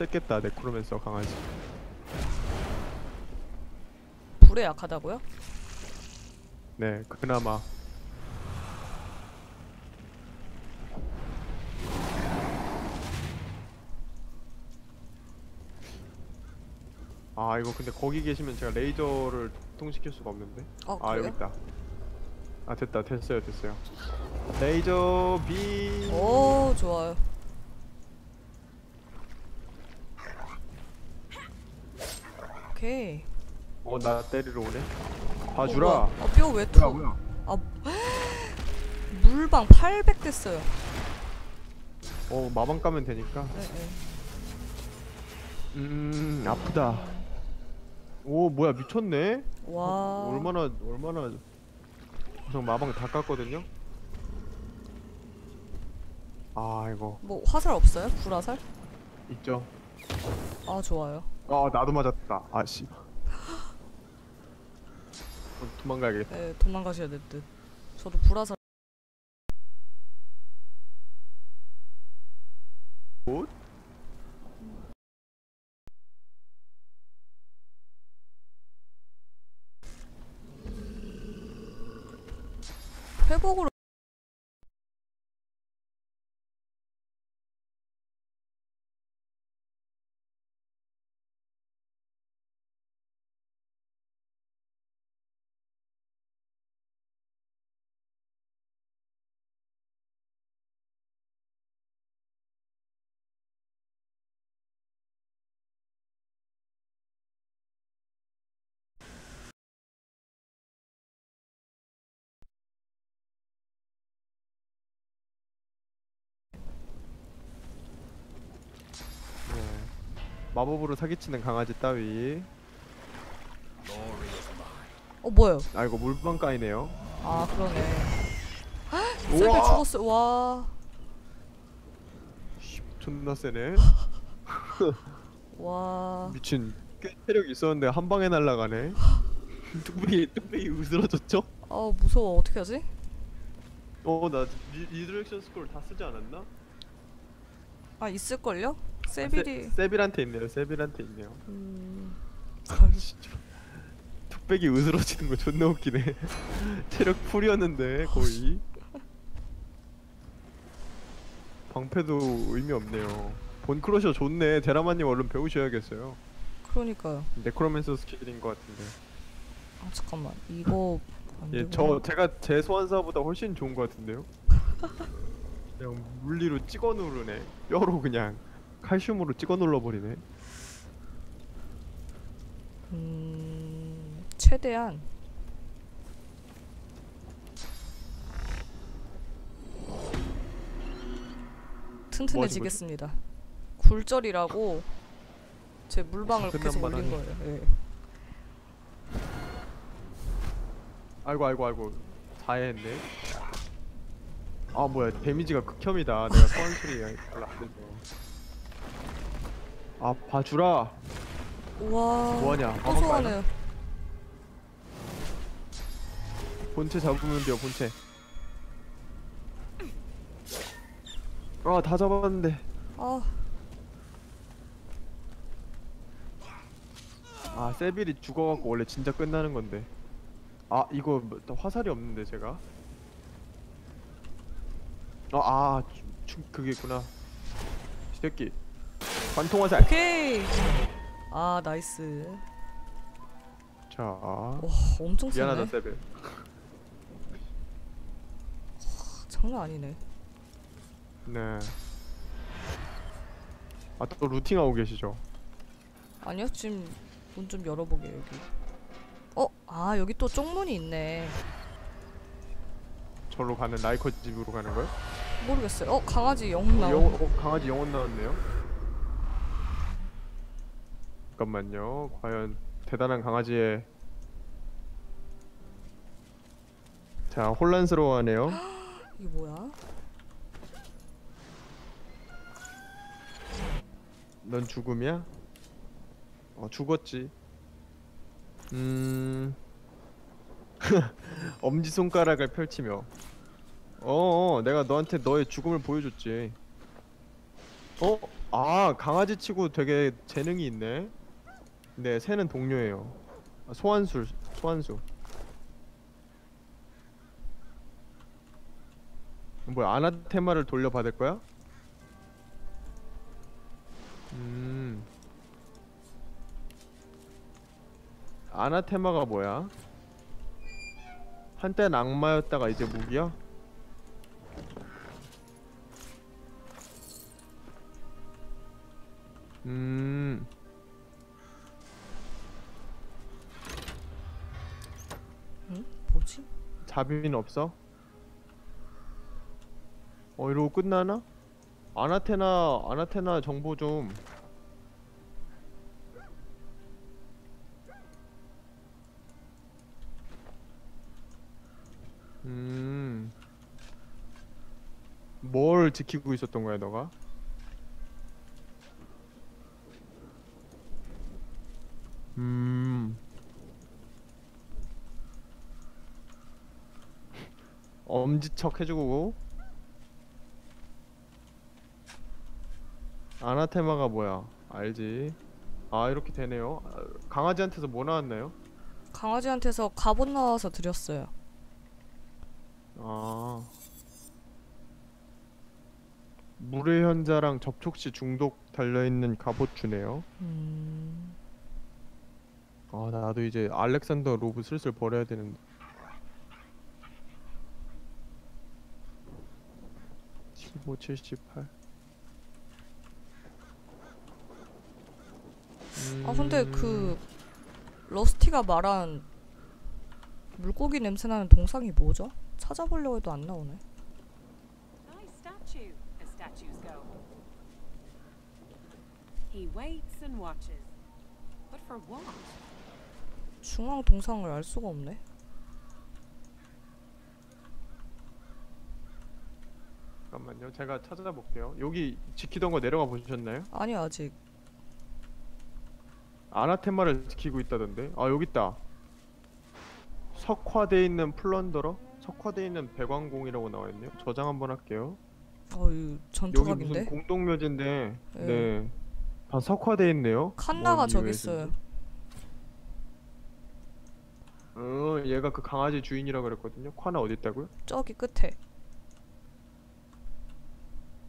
셌겠다 네크로맨서 강아지. 불에 약하다고요? 네 그나마. 아 이거 근데 거기 계시면 제가 레이저를 통시킬 수가 없는데? 아아 그래요? 여기 있다. 아 됐다. 됐어요 됐어요. 레이저 빔오 좋아요. 오케이. 어 나 때리러 오네 어, 봐주라 뭐야? 아, 뼈왜 투? 뭐야 뭐야 아 물방 800 됐어요. 어 마방 까면 되니까 네, 네. 음 아프다 오 뭐야 미쳤네 와. 얼마나 얼마나 우선 마방 다 깠거든요 아 이거 뭐 화살 없어요? 불화살? 있죠 아 좋아요. 아 나도 맞았다 아씨 도망가야겠다 네 도망가셔야 될 듯. 저도 불화살. 마법으로 사기치는 강아지 따위 어 뭐예요? 아 이거 물방 까이네요 아 그러네. 우와! 죽었어. 와. 씨, 존나 세네 와. 미친 꽤 체력 있었는데 한 방에 날라가네 뚝배기 뚝배기 으스러졌죠? 아 무서워. 어떻게 하지? 어나 리드렉션 스콜 다 쓰지 않았나? 아 있을걸요? 아, 세빌이. 세, 세빌한테 있네요 세빌한테 있네요 음. 진짜 뚝배기 으스러지는 거 존나 웃기네 체력 풀이었는데 거의 방패도 의미 없네요 본크러셔 좋네 데라마님 얼른 배우셔야겠어요 그러니까요. 네크로맨서 스킬인 것 같은데 아 잠깐만. 이거 안 예. 저 제가 제 소환사보다 훨씬 좋은 것 같은데요 그냥 물리로 찍어 누르네 뼈로 그냥 칼슘으로 찍어 눌러버리네 음. 최대한 튼튼해지겠습니다. 굴절이라고 제 끝난 계속 올린 바람에. 거예요. 예. 아이고 아이고 아이고 다해했네 아 뭐야 데미지가 극혐이다 내가 별로 안 돼서 아 봐주라. 와. 뭐하냐? 또 소환해요. 본체 잡으면 돼요 본체. 아 다 잡았는데. 아, 아 세빌이 죽어갖고 원래 진짜 끝나는 건데. 아 이거 뭐, 또 화살이 없는데 제가? 아아 그게 있구나. 이 새끼 관통 화살 오케이. 아, 나이스. 자 와, 엄청 세네. 미안하다 세빌 장난 아니네. 네. 아 또 루팅하고 계시죠? 아니요, 지금 문 좀 열어보게 여기. 어, 아 여기 또 쪽문이 있네. 절로 가는 라이커 집으로 가는 거요? 모르겠어요. 어, 강아지 영웅 나오. 영혼, 어, 강아지 영혼 나왔네요. 잠깐만요. 과연 대단한 강아지의 자 혼란스러워하네요. 이게 뭐야? 넌 죽음이야? 어 죽었지. 음 엄지 손가락을 펼치며. 어, 어 내가 너한테 너의 죽음을 보여줬지. 어 아 강아지 치고 되게 재능이 있네. 네 새는 동료예요. 아, 소환수 소환수. 뭐야 아나테마를 돌려받을 거야? 음. 아나테마가 뭐야? 한때는 악마였다가 이제 무기야? 음. 자비는 없어? 어 이러고 끝나나? 아나테나 아나테나 정보 좀 음. 뭘 지키고 있었던 거야, 너가? 음. 엄지척 해주고. 아나테마가 뭐야? 알지? 아 이렇게 되네요. 아, 강아지한테서 뭐 나왔나요? 강아지한테서 갑옷 나와서 드렸어요. 아. 물의 현자랑 접촉 시 중독 달려있는 갑옷 주네요. 음. 아 나도 이제 알렉산더 로브 슬슬 버려야 되는데 15, 78아 근데 음. 그 러스티가 말한 물고기 냄새 나는 동상이 뭐죠? 찾아보려고 해도 안 나오네. 중앙 동상을 알 수가 없네. 잠깐만요 제가 찾아볼게요 여기 지키던 거 내려가 보셨나요? 아니 아직. 아나테마를 지키고 있다던데 아 여기 있다 석화돼 있는 플런더러 석화돼 있는 배관공이라고 나와있네요 저장 한번 할게요 어이 여기 무슨 전투각인데? 공동묘지인데 예. 네다 석화돼 있네요 칸나가 뭔 저기. 있어요. 어 얘가 그 강아지 주인이라 그랬거든요 칸나 어디 있다고요? 저기 끝에.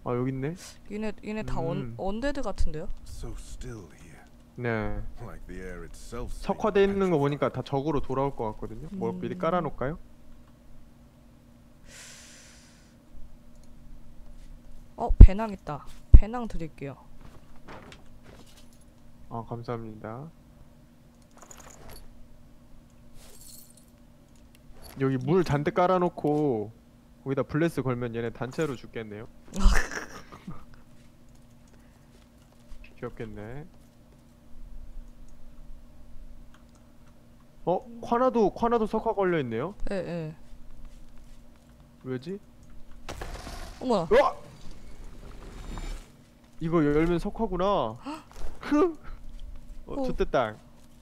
아 여기 있네 얘네 얘네 다 언, 음. 언데드 같은데요? 네 석화돼 있는 거. 보니까 다 적으로 돌아올 것 같거든요 뭐 미리 음. 깔아놓을까요? 어 배낭 있다. 배낭 드릴게요. 아 감사합니다 여기 물 잔뜩 깔아놓고 거기다 블레스 걸면 얘네 단체로 죽겠네요 귀엽겠네 어? 콰나도 콰나도 석화 걸려있네요? 예 예. 왜지? 어머나. 으아! 이거 열면 석화구나 어, 어. 좋댔다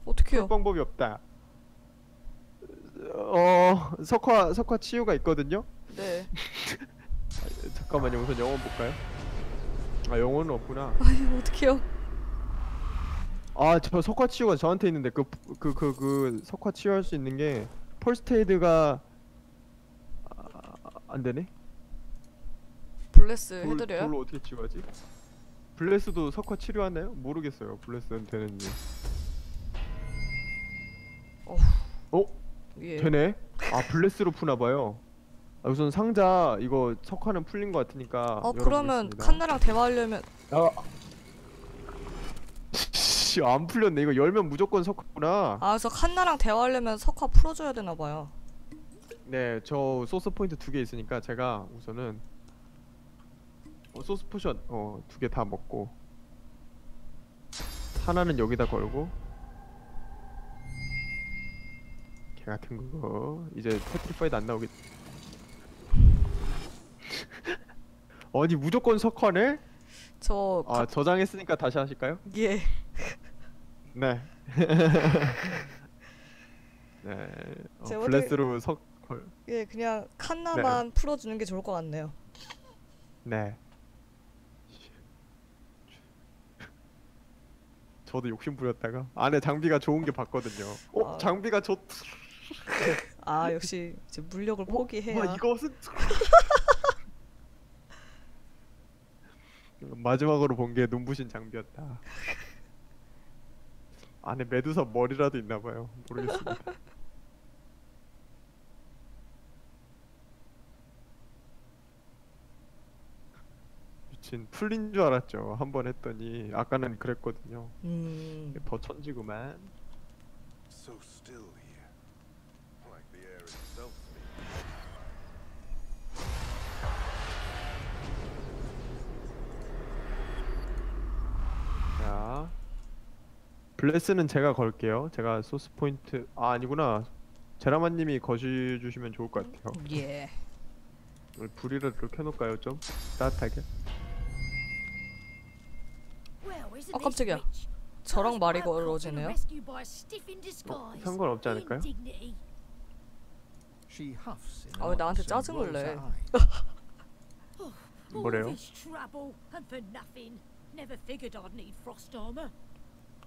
어떡해요? 방법이 없다. 어 석화 석화 치유가 있거든요. 네. 잠깐만요 우선 영혼 볼까요? 아 영혼은 없구나. 아유 어떡해요? 아 저 석화 치유가 저한테 있는데 그 그 그 그 석화 치유할 수 있는 게 펄스테이드가 아, 안 되네. 블레스 돌, 해드려요? 돌로 어떻게 치유하지? 블레스도 석화 치료하나요? 모르겠어요. 블레스는 되는지. 어? 예. 되네. 아 블레스로 푸나 봐요. 아, 우선 상자 이거 석화는 풀린 것 같으니까. 어 그러면 열어보겠습니다. 칸나랑 대화하려면 아. 씨, 안 풀렸네. 이거 열면 무조건 석화구나. 아 그래서 칸나랑 대화하려면 석화 풀어줘야 되나 봐요. 네, 저 소스 포인트 두 개 있으니까 제가 우선은 어, 소스 포션 어 두 개 다 먹고 하나는 여기다 걸고 개 같은 거 이제 페트리파이드 안 나오겠. 아니 무조건 석화네? 저아 저장했으니까 다시 하실까요? 예. 네. 네. 어, 블레스로 석 걸. 예 그냥 칸나만 풀어주는 게 좋을 것 같네요. 네. 저도 욕심 부렸다가 안에 장비가 좋은 게 봤거든요. 어 아. 장비가 좋. 아 역시 이제 물력을 포기해야. 와 이것은 마지막으로 본 게 눈부신 장비였다. 안에 메두사 머리라도 있나 봐요. 모르겠습니다. 미친 풀린 줄 알았죠. 한 번 했더니 아까는 그랬거든요. 음. 더 천지구만. So 블레스는 제가 걸게요. 제가 소스 포인트 아 아니구나. 제라마님이 거시주시면 좋을 것 같아요. 예. 우리 불이라도 켜놓을까요 좀 따뜻하게? 아, 깜짝이야. 저랑 말이 걸어지네요. 어, 상관없지 않을까요? She huffs in 아, 왜 나한테 짜증을 내? 뭐래요?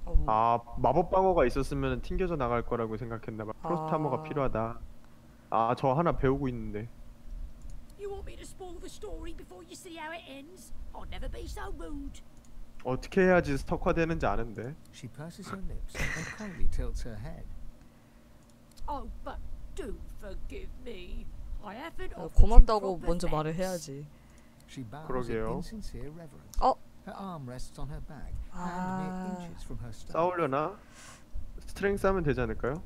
어, 아 마법 방어가 있었으면 튕겨져 나갈 거라고 생각했나 봐. 프로스트 하머가 아. 필요하다. 아 저 하나 배우고 있는데. You want me to spoil the story before you see how it ends? I'll never be so rude. 어떻게 해야지 스톡화되는지 아는데. She purses her lips and coyly tilts her head. Oh, but do forgive me. I haven't 어, 고맙다고 먼저 말을. 해야지. She bows 그러게요. in insincere reverence. 어? Her arm rests on her back, hand 아. mere inches from her staff. 싸우려나? 스트렝스 하면 되지 않을까요?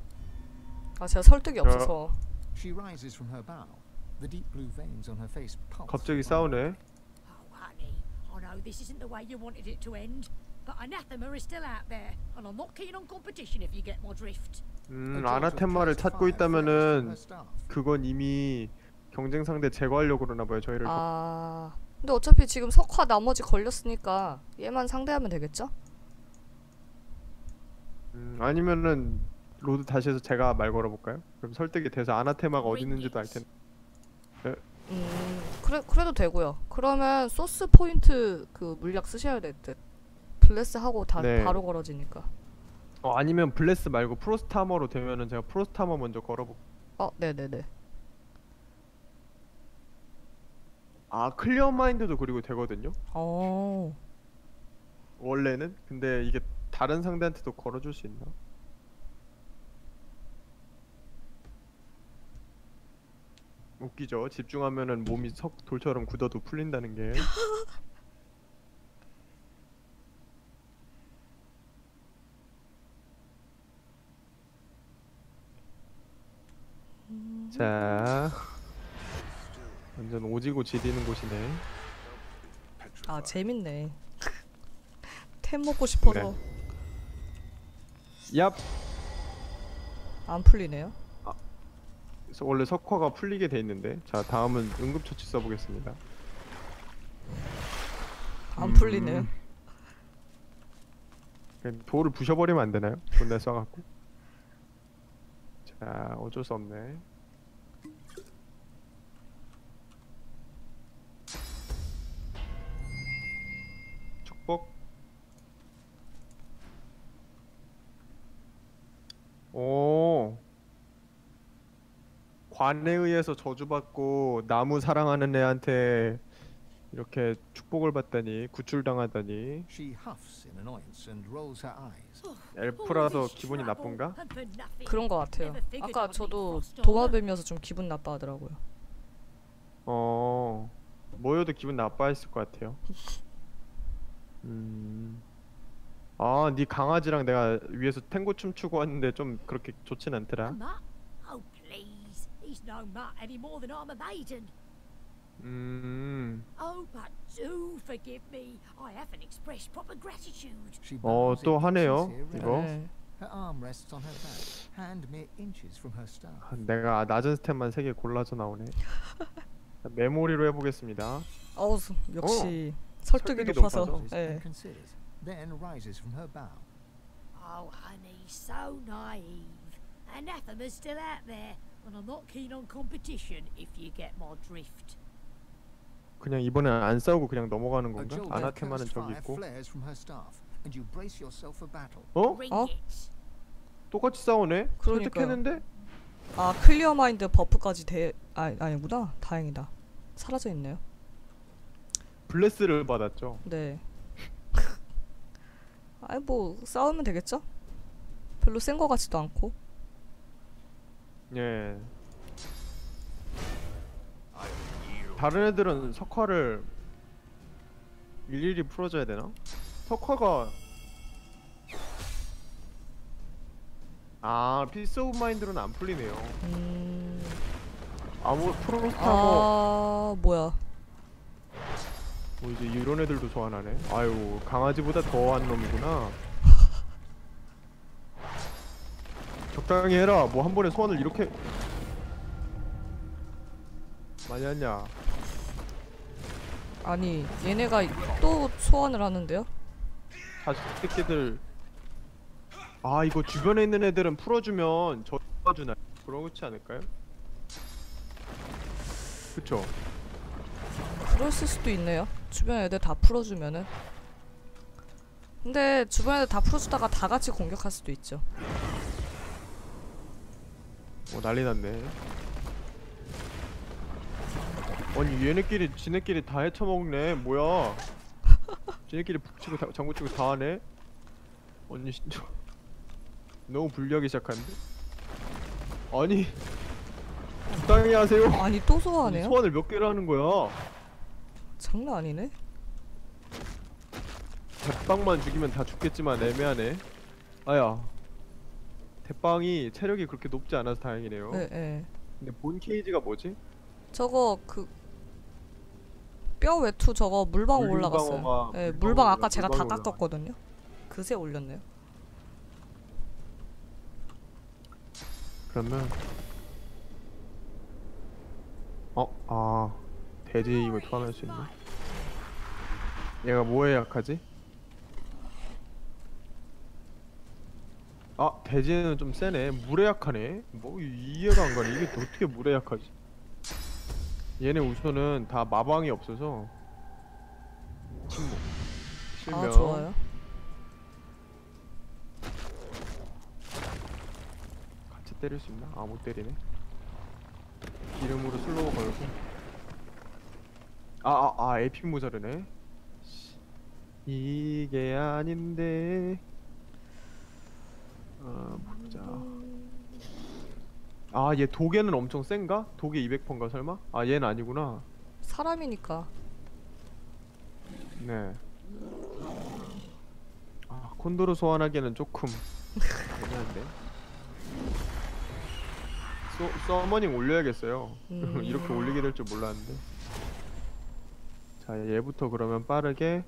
아 제가 설득이 없어서. She rises from her bow. The deep blue veins on her face pulse. 갑자기. 싸우네. Oh, honey, I know this isn't the way you wanted it to end, but anathema is still out there, and I'm not keen on competition if you get my drift. 음 cursed 찾고 있다면은. 그건 이미 경쟁 상대 제거하려고 그러나 봐요 저희를. 아. 근데 어차피 지금 석화 나머지 걸렸으니까 얘만 상대하면 되겠죠? 음, 아니면은 로드 다시 해서 제가 말 걸어볼까요? 그럼 설득이 돼서 아나테마가 어디 있는지도 알 텐데. 음. 그래 그래도 되고요. 그러면 소스 포인트 그 물약 쓰셔야 될 듯. 블레스 하고 다 네. 바로 걸어지니까. 어 아니면 블레스 말고 프로스트 하머로 되면은 제가 프로스트 하머 먼저 걸어볼. 어, 네 네 네. 아 클리어 마인드도 그리고 되거든요. 어. 원래는 근데 이게 다른 상대한테도 걸어줄 수 있나? 웃기죠. 집중하면은 몸이 석 돌처럼 굳어도 풀린다는 게. 자, 완전 오지고 지리는 곳이네. 아 재밌네. 템 먹고 싶어서 얍. 안 풀리네요. 그래서 원래 석화가 풀리게 돼 있는데. 자, 다음은 응급처치 써보겠습니다. 안 음. 풀리네요. 그냥 돌을 부셔버리면 안 되나요? 존나 쏴갖고. 자, 어쩔 수 없네. 관에 의해서 저주받고 나무 사랑하는 애한테 이렇게 축복을 받다니 구출당하다니 eyes. 엘프라서 기분이 나쁜가? 그런 것 같아요. 아까 저도. 도마뱀이어서 좀 기분 나빠하더라고요. 어 모여도 기분 나빠했을 것 같아요. 음. 아, 네 강아지랑 내가 위에서 탱고 춤 추고 왔는데 좀 그렇게 좋진 않더라. Mutt? Oh, please. He's no mutt any more than I'm a maiden. 음. Oh, but do forgive me. I haven't expressed proper gratitude. She 어, bows 또 in 하네요, 이거. 네. Her arm rests on her back, hand mere inches from her staff. 아, 내가 낮은 스텝만 세 개 골라서 나오네. 자, 메모리로 해보겠습니다. 어우 수- 역시 설득이 설득이 높아서. 예. considers, then rises from her bow. Oh, honey, so naive. Anathema's still out there, and I'm not keen on competition if you get my drift. 그냥 이번엔 안 싸우고 그냥 넘어가는 건가? 아나테마는 저기 있고. flares from her staff. and you brace yourself for battle. 어? 어? 똑같이 싸우네? 설득했는데? 아 클리어 마인드 버프까지 대 아, 아니구나 다행이다 사라져 있네요 블레스를 받았죠 네 아이 뭐 싸우면 되겠죠 별로 센 거 같지도 않고 예. 다른 애들은 석화를 일일이 풀어줘야 되나? 석화가 아 피스 오브 마인드로는 안 풀리네요. 음... 아무 프로스트하고 아 뭐야. 뭐 이제 이런 애들도 소환하네. 아유 강아지보다 더한 놈이구나 적당히 해라. 뭐 한 번에 소환을 이렇게 많이 하냐? 아니 얘네가 또 소환을 하는데요? 자식 새끼들. 아 이거 주변에 있는 애들은 풀어주면 저 도와주나? 그렇지 않을까요? 그쵸? 그럴 수도 있네요. 주변 애들 다 풀어주면은. 근데 주변 애들 다 풀어주다가 다 같이 공격할 수도 있죠 어 난리 났네. 아니 얘네끼리 지네끼리 다 헤쳐먹네. 뭐야? 지네끼리 북치고 다, 장구치고 다 하네? 아니 진짜 너무 불리하기 시작하는데? 아니 적당히 하세요. 아니 또 소환해요? 소환을 몇 개를 하는 거야? 장난 아니네? 대빵만 죽이면 다 죽겠지만 애매하네. 아야 대빵이 체력이 그렇게 높지 않아서 다행이네요 예, 예. 근데 본 케이지가 뭐지? 저거 그 뼈 외투 저거 물방 올라갔어요. 예, 물방어 물방 아까 올라- 제가 다 깎았거든요. 그새 올렸네요. 그러면 어? 아 돼지 힘을 소환할 수 있네 얘가 뭐에 약하지? 아 돼지는 좀 세네. 물에 약하네. 뭐 이- 이해가 안 가네. 이게 어떻게 물에 약하지? 얘네 우선은 다 마방이 없어서. 침묵. 실명. 아 좋아요. 같이 때릴 수 있나? 아 못 때리네. 기름으로 슬로우 걸고. 아아아 아, 아, 에픽 모자르네. 씨. 이게 아닌데 아 보자 아 얘 독에는 엄청 센가? 독에 200%인가 설마? 아 얘는 아니구나 사람이니까 네. 아 콘도르 소환하기에는 조금 애매한데. 소, 서머닝 올려야겠어요. 음. 이렇게 올리게 될 줄 몰랐는데. 자 얘부터 그러면 빠르게.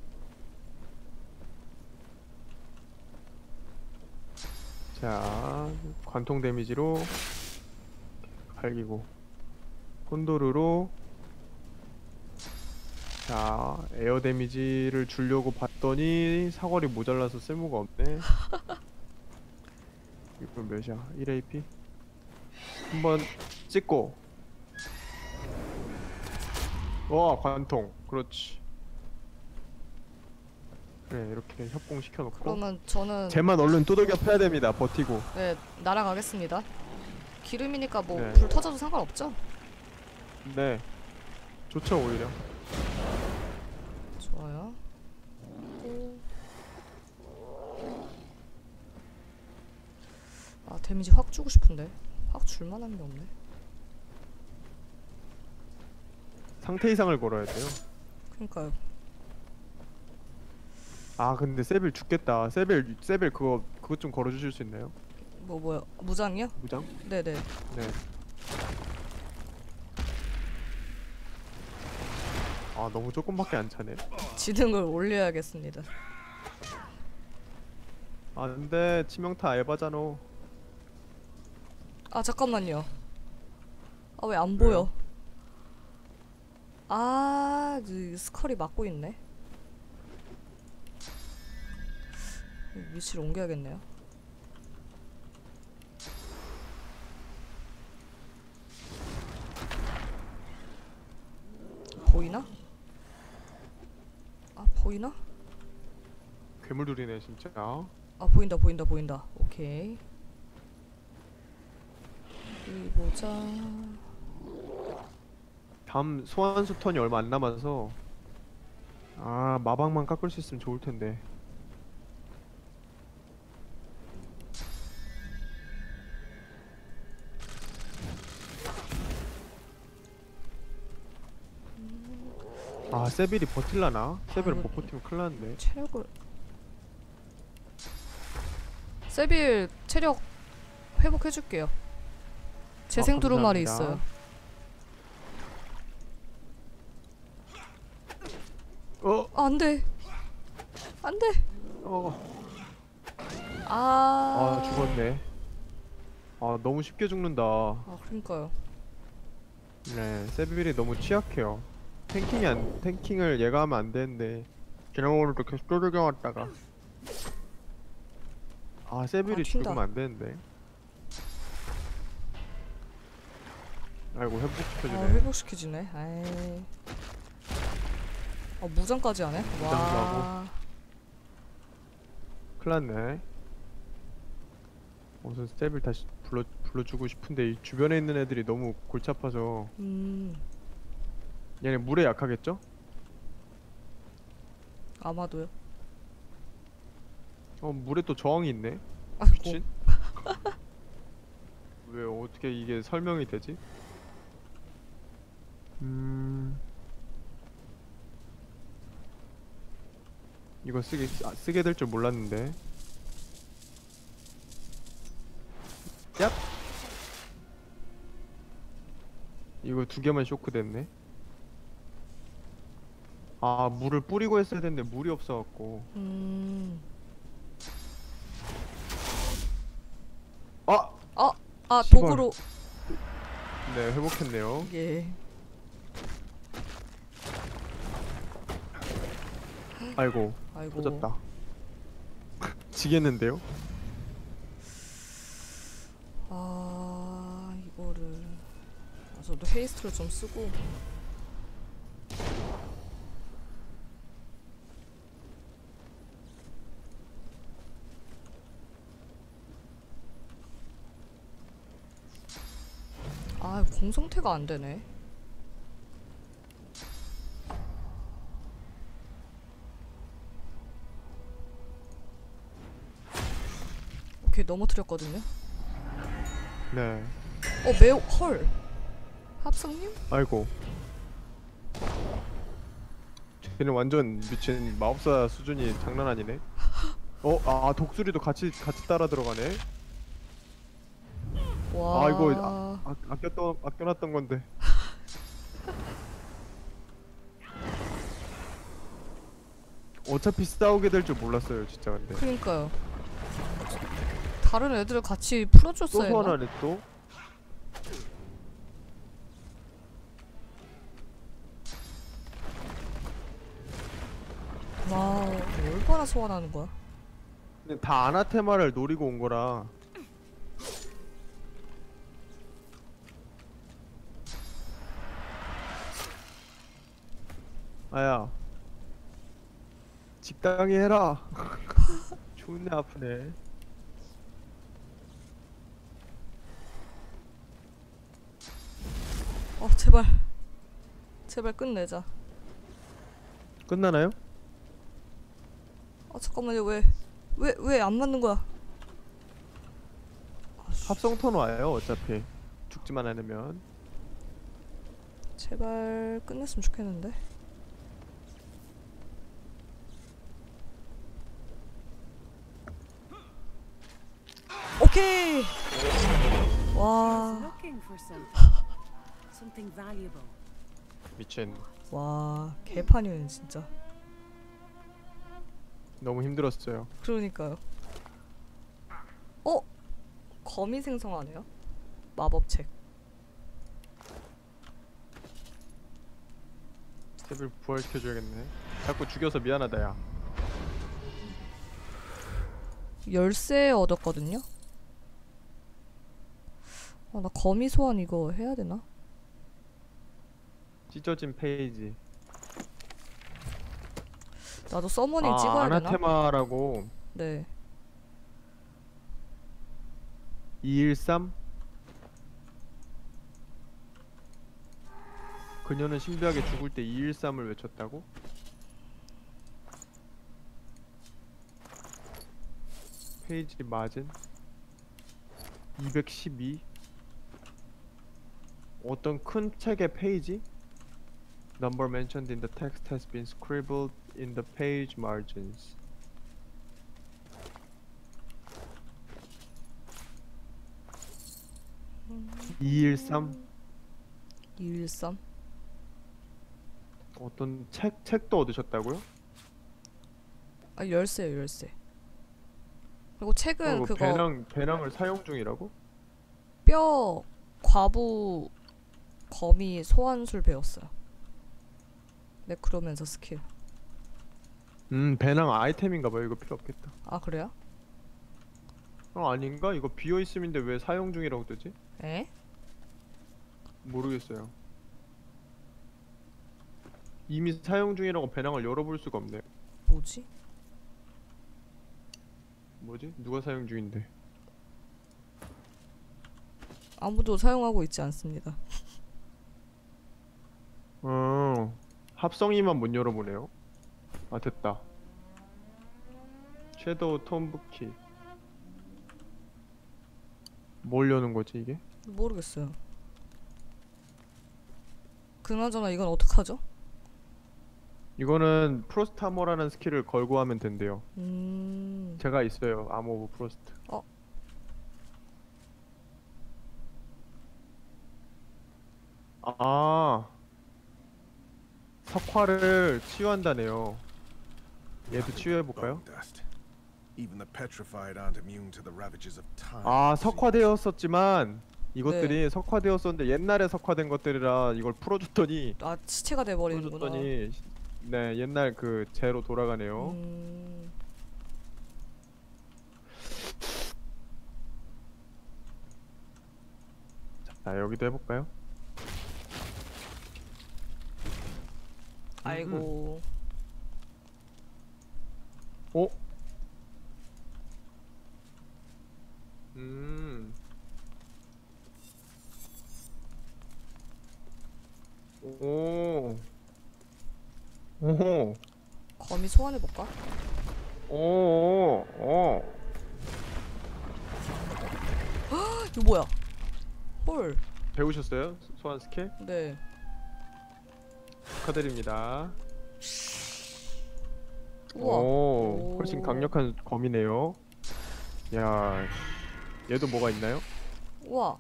자 관통 데미지로 갈기고 콘도르로. 자 에어 데미지를 주려고 봤더니 사거리 모자라서 쓸모가 없네. 이거 몇이야? 1AP 한번 찍고. 와 관통. 그렇지 그래 이렇게 협공 시켜놓고 그러면 저는 쟤만 얼른 두들겨 패야 됩니다 버티고 네 날아가겠습니다. 기름이니까 뭐 네. 불 터져도 상관없죠? 네 좋죠 오히려 좋아요. 아 데미지 확 주고 싶은데 확 줄만한 게 없네. 상태 이상을 걸어야 돼요 그러니까요. 아 근데 세빌 죽겠다 세빌 세빌 그거 그것 좀 걸어주실 수 있나요? 뭐 뭐야 무장이요? 무장? 네네. 네. 아 너무 조금밖에 안 차네. 지능을 올려야겠습니다. 아 근데 치명타 에바잖아. 아 잠깐만요. 아 왜 안? 보여? 아그 스컬이 막고 있네. 위치를 옮겨야겠네요. 보이나? 아 보이나? 괴물들이네 진짜. 아 보인다 보인다 보인다. 오케이. 여기 보자. 다음 소환수 턴이 얼마 안 남아서 아 마방만 깎을 수 있으면 좋을 텐데. 세빌이 버틸라나? 세빌. 못 버티면 큰일 났네. 체력을 세빌 체력 회복해줄게요. 재생 아, 두루마리. 있어요. 어, 아, 안돼. 안돼. 어, 아. 아 죽었네. 아 너무 쉽게 죽는다. 아 그러니까요. 네, 세빌이 너무 취약해요. 탱킹이 안 탱킹을 얘가 하면 안 되는데 오늘도 계속 쪼들겨 왔다가 아 세빌이 아. 죽으면 안 되는데. 아이고 아 회복시켜주네. 회복시켜주네. 아이. 아 무장까지 하네. 와. 큰일났네. 우선 세빌 다시 불러 불러주고 싶은데 이 주변에 있는 애들이 너무 골치 아파서 음. 얘네 물에 약하겠죠? 아마도요. 어 물에 또 저항이 있네. 미친. 왜 어떻게 이게 설명이 되지? 음. 이거 쓰게 아, 쓰게 될 줄 몰랐는데. 얍. 이거 두 개만 쇼크 됐네. 아 물을 뿌리고 했어야 됐는데 물이 없어갖고. 음. 아. 아, 아 시발. 도구로 네 회복했네요. 예. 아이고 아이고. 터졌다. 지겠는데요? 아 이거를 아, 저도 헤이스트를 좀 쓰고 아 공성태가 안 되네. 오케이 넘어뜨렸거든요. 네. 어 매우 헐 합성님? 아이고. 쟤는 완전 미친 마법사 수준이 장난 아니네. 어, 아 독수리도 같이 같이 따라 들어가네. 와 아, 이거 아, 아꼈던 아껴놨던 건데. 어차피 싸우게 될 줄 몰랐어요, 진짜 근데. 그러니까요 다른 애들 같이 또 풀어줬어야 했나? 소환하네 또. 와 얼마나 소환하는 거야? 근데 다 아나테마를 노리고 온 거라. 아야. 직당히 해라. 존나 아프네. 어 제발 제발 끝내자 끝나나요? 아 잠깐만요 왜 왜 왜 안 맞는 거야 합성 턴 와요 어차피 죽지만 않으면 제발 끝냈으면 좋겠는데 오케이. valuable. 미친. 와와 개판이네 진짜. 너무 힘들었어요. 그러니까요. 어? 거미 생성하네요? 마법책. 스텝을 부활시켜줘야겠네. 자꾸 죽여서 미안하다 야. 열쇠 얻었거든요. 아, 나 거미 소환 이거 해야 되나? 찢어진 페이지 나도 서머닝 아 찍어야 되나? 아나테마라고 네. 213 그녀는 신비하게 죽을 때 213을 외쳤다고? 페이지 맞은 212 어떤 큰 책의 페이지? Number mentioned in the text has been scribbled in the page margins. (213) 213. 어떤 책 책도 얻으셨다고요? 아 열쇠요 열쇠. 그리고 책은 어, 그거 배낭 배낭을 사용 중이라고? 뼈 과부 거미 소환술 배웠어요. 네크로맨서 스킬. 음 배낭 아이템인가 봐요. 이거 필요 없겠다. 아 그래요? 어 아닌가? 이거 비어 있음인데 왜 사용 중이라고 뜨지? 에? 모르겠어요. 이미 사용 중이라고 배낭을 열어볼 수가 없네. 뭐지? 뭐지? 누가 사용 중인데? 아무도 사용하고 있지 않습니다. 어 합성이만 못 열어보네요. 아 됐다. 섀도우 톰브키. 뭘 여는 거지 이게? 모르겠어요. 그나저나 이건 어떡하죠? 이거는 프로스타머라는 스킬을 걸고 하면 된대요. 음. 제가 있어요. 아모 오브 프로스트. 어. 아. 석화를 치유한다네요. 얘도 치유해 볼까요? Bone dust. Even the petrified aren't immune to the ravages of time. 아. 석화되었었지만 이것들이 석화되었었는데 옛날에 석화된 것들이라 이걸 풀어줬더니 아 시체가 돼 버리는구나. 풀어줬더니 네 옛날 그 제로 돌아가네요. 음. 자 여기도 해볼까요? 아이고. 어? 음. 오. 오. 거미 소환해 볼까? 오. 오. 이거 뭐야? 헐. 배우셨어요? 소환 스킬? 네. 축하드립니다. 우와. 오, 훨씬 오. 강력한 검이네요. 야, 얘도 뭐가 있나요? 우와.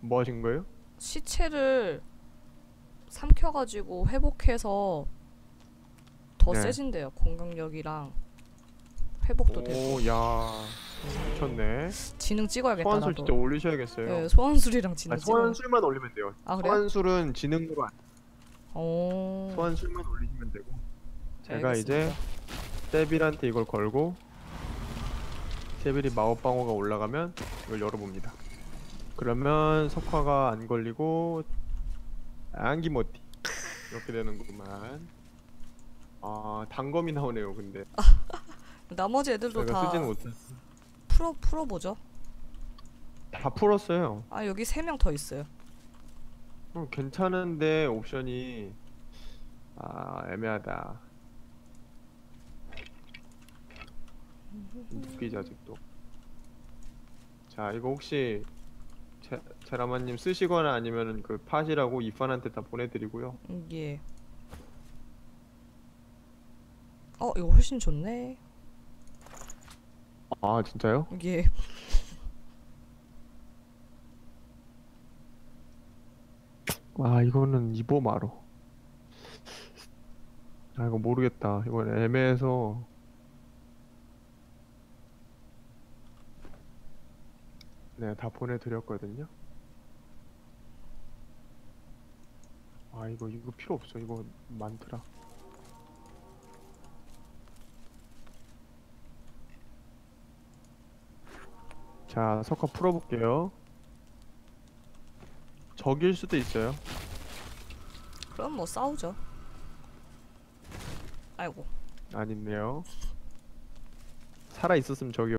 뭐 하신 거예요? 시체를 삼켜가지고 회복해서 더 네. 세진대요. 공격력이랑 회복도 되고. 오, 야, 미쳤네. 지능 찍어야겠다 소환술 나도. 진짜 올리셔야겠어요. 네, 소환술이랑 지능 아니, 찍어. 소환술만 올리면 돼요. 아? 소환술은 지능으로 안. 오. 소환 술만 올리시면 되고. 제가 알겠습니다. 이제 세빌한테 이걸 걸고 세빌이 마법 방어가 올라가면 이걸 열어봅니다. 그러면 석화가 안 걸리고 안기모티 이렇게 되는구만. 아 단검이 나오네요. 근데 나머지 애들도 다. 풀어 풀어 보죠. 다 풀었어요. 아 여기 세 명 더 있어요. 어, 괜찮은데 옵션이 아 애매하다. 웃기지 아직도. 자 이거 혹시 제, 제라마님 쓰시거나 아니면은 그 팟이라고 이판한테 다 보내드리고요. 음, 예. 어 이거 훨씬 좋네. 아 진짜요? 예. 아 이거는 이보마로. 아 이거 모르겠다. 이건 애매해서. 네, 다 보내드렸거든요. 아 이거 이거 필요 없어. 이거 많더라. 자, 석화 풀어볼게요. 적일 수도 있어요. 그럼 뭐 싸우죠. 아이고. 아니네요. 살아 있었으면 저기